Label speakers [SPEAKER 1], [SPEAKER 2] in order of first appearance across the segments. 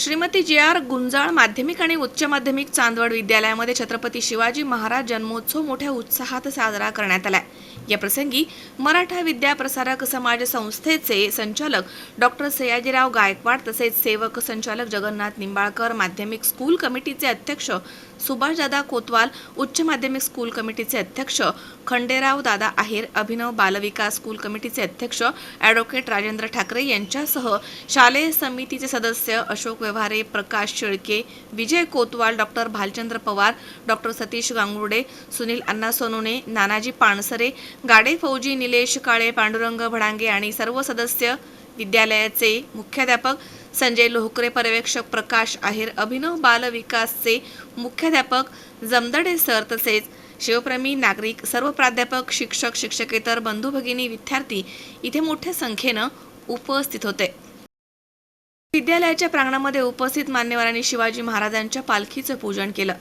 [SPEAKER 1] श्रीमती जे आर गुंजाळ माध्यमिक आणि उच्च माध्यमिक चांदवड विद्यालयामध्ये छत्रपती शिवाजी महाराज जन्मोत्सव मोठ्या उत्साहात साजरा करण्यात आला या प्रसंगी मराठा विद्या प्रसारक समाज संस्थेचे संचालक डॉक्टर सयाजीराव गायकवाड तसेच सेवक संचालक जगन्नाथ निंबाळकर माध्यमिक स्कूल कमिटीचे अध्यक्ष सुभाषदादा कोतवाल उच्च माध्यमिक स्कूल कमिटीचे अध्यक्ष खंडेराव दादा आहेर अभिनव बालविकास स्कूल कमिटीचे अध्यक्ष ॲडव्होकेट राजेंद्र ठाकरे यांच्यासह शालेय समितीचे सदस्य अशोक व्यवहारे प्रकाश शेळके विजय कोतवाल डॉक्टर भालचंद्र पवार डॉक्टर सतीश गांगुर्डे सुनील अण्णा सोनुने नानाजी पाणसरे गाडे फौजी निलेश काळे पांडुरंग भडांगे आणि सर्व सदस्य विद्यालयाचे मुख्याध्यापक संजय लोहकरे पर्यवेक्षक प्रकाश आहेर अभिनव बाल विकासचे मुख्याध्यापक जमदडे सर तसेच शिवप्रेमी नागरिक सर्व प्राध्यापक शिक्षक शिक्षकेतर बंधू भगिनी विद्यार्थी इथे मोठ्या संख्येनं उपस्थित होते. विद्यालयाच्या प्रांगणामध्ये उपस्थित मान्यवरांनी शिवाजी महाराजांच्या पालखीचं पूजन केलं.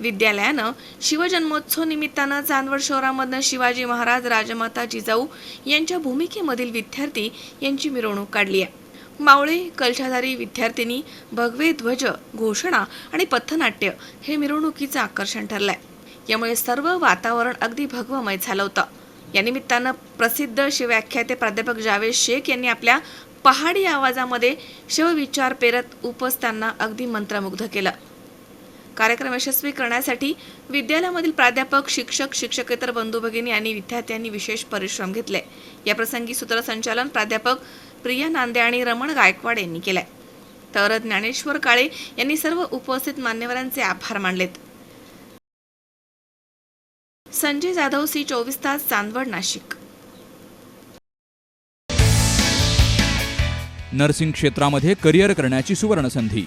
[SPEAKER 1] विद्यालयानं शिवजन्मोत्सव निमित्तानं चांदवड शहरामधनं शिवाजी महाराज राजमाता जिजाऊ यांच्या भूमिकेमधील विद्यार्थी यांची मिरवणूक काढली आहे. मावळे कलशाधारी विद्यार्थिनी भगवे ध्वज घोषणा आणि पथनाट्य हे मिरवणुकीचं आकर्षण ठरलंय. यामुळे सर्व वातावरण अगदी भगवमय झालं होतं. या निमित्तानं प्रसिद्ध शिवव्याख्याते प्राध्यापक जावेद शेख यांनी आपल्या पहाडी आवाजामध्ये शिवविचार पेरत उपस्थांना अगदी मंत्रमुग्ध केलं. कार्यक्रम यशस्वी करण्यासाठी विद्यालयामधील प्राध्यापक शिक्षक शिक्षकेतर बंधू भगिनी आणि विद्यार्थ्यांनी विशेष परिश्रम घेतले. याप्रसंगी सूत्रसंचालन प्राध्यापक प्रिया नांदे आणि रमण गायकवाड यांनी केलंय. तर ज्ञानेश्वर काळे यांनी सर्व उपस्थित मान्यवरांचे आभार मानलेत. संजय जाधव सी चोवीस तास चांदवड नाशिक.
[SPEAKER 2] नर्सिंग क्षेत्रामध्ये करिअर करण्याची सुवर्णसंधी.